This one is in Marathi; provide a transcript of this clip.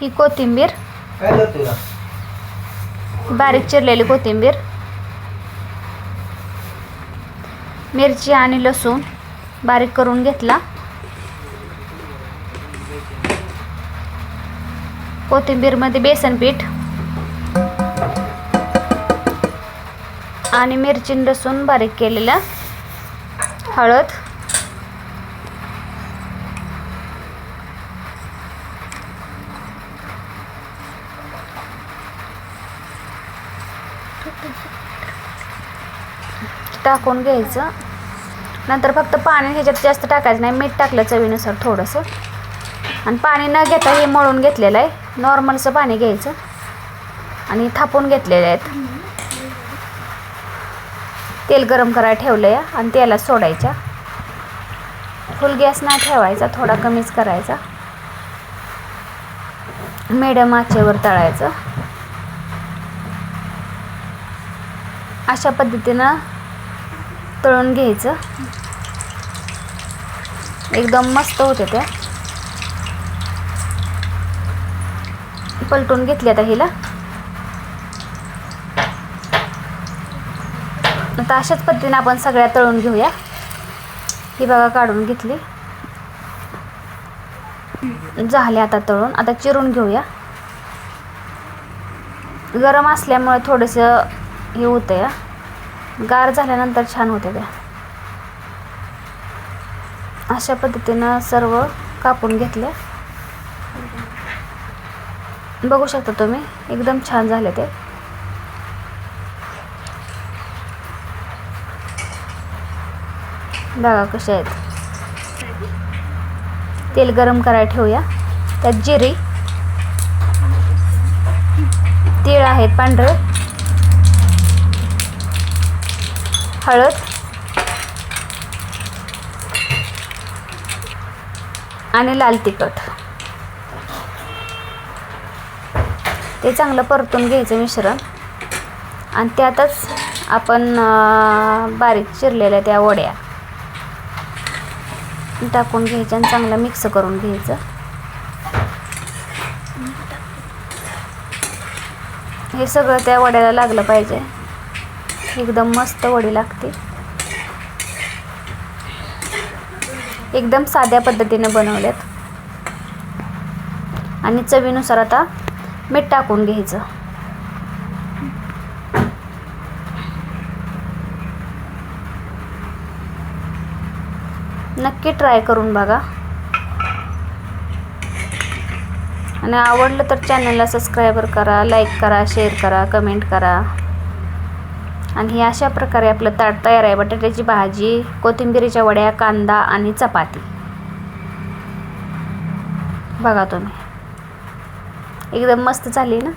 ही कोथिंबीर. काय झालं तुला? बारीक चिरलेली कोथिंबीर. मिरची आणि लसूण बारीक करून घेतला. कोथिंबीरमध्ये बेसन पीठ. आणि मिरची लसूण बारीक केलेला हळद. टाकून घ्यायचं. नंतर फक्त पाणी ह्याच्यात जास्त टाकायचं नाही मीठ टाकलं चवीनुसार थोडंसं. आणि पाणी न घेता हे मळून घेतलेलं आहे. नॉर्मलचं पाणी घ्यायचं. आणि थापून घेतलेले आहेत. तेल गरम करायला ठेवलं आहे आणि तेलात सोडायच्या. फुल गॅस नाही ठेवायचा थोडा कमीच करायचा. मेडम आचेवर तळायचं. अशा पद्धतीनं तळून घ्यायचं. एकदम मस्त होते त्या पलटून घेतली आता हिला. आता अशाच पद्धतीने आपण सगळ्या तळून घेऊया. ही बघा काढून घेतली. झाले आता तळून. आता चिरून घेऊया. गरम असल्यामुळे थोडंसं हे होतं या गार झाल्यानंतर छान होते त्या अशा पद्धतीनं सर्व कापून घेतल्या. बघू शकता तुम्ही एकदम छान झाले ते. बघा कसे आहेत. तेल गरम करायला ठेवूया. त्यात जिरी तीळ आहेत पांढरं. हळद. आणि लाल तिखट. ते चांगलं परतून घ्यायचं मिश्रण. आणि त्यातच आपण बारीक चिरलेल्या त्या वड्या टाकून घ्यायच्या आणि चांगलं मिक्स करून घ्यायचं. हे सगळं त्या वड्याला लागलं पाहिजे. एकदम मस्त वडी लागते. एकदम साध्या पद्धतीने बनवल्यात आणि चवीनुसार आता मीठ टाकून घ्यायचं. नक्की ट्राय करून बघा. आणि आवडलं तर चॅनलला सबस्क्रायबर करा लाईक करा शेअर करा कमेंट करा. आणि हे अशा प्रकारे आपलं ताट तयार आहे. बटाट्याची भाजी कोथिंबिरीच्या वड्या कांदा आणि चपाती. बघा तुम्ही. एकदम मस्त झाली ना?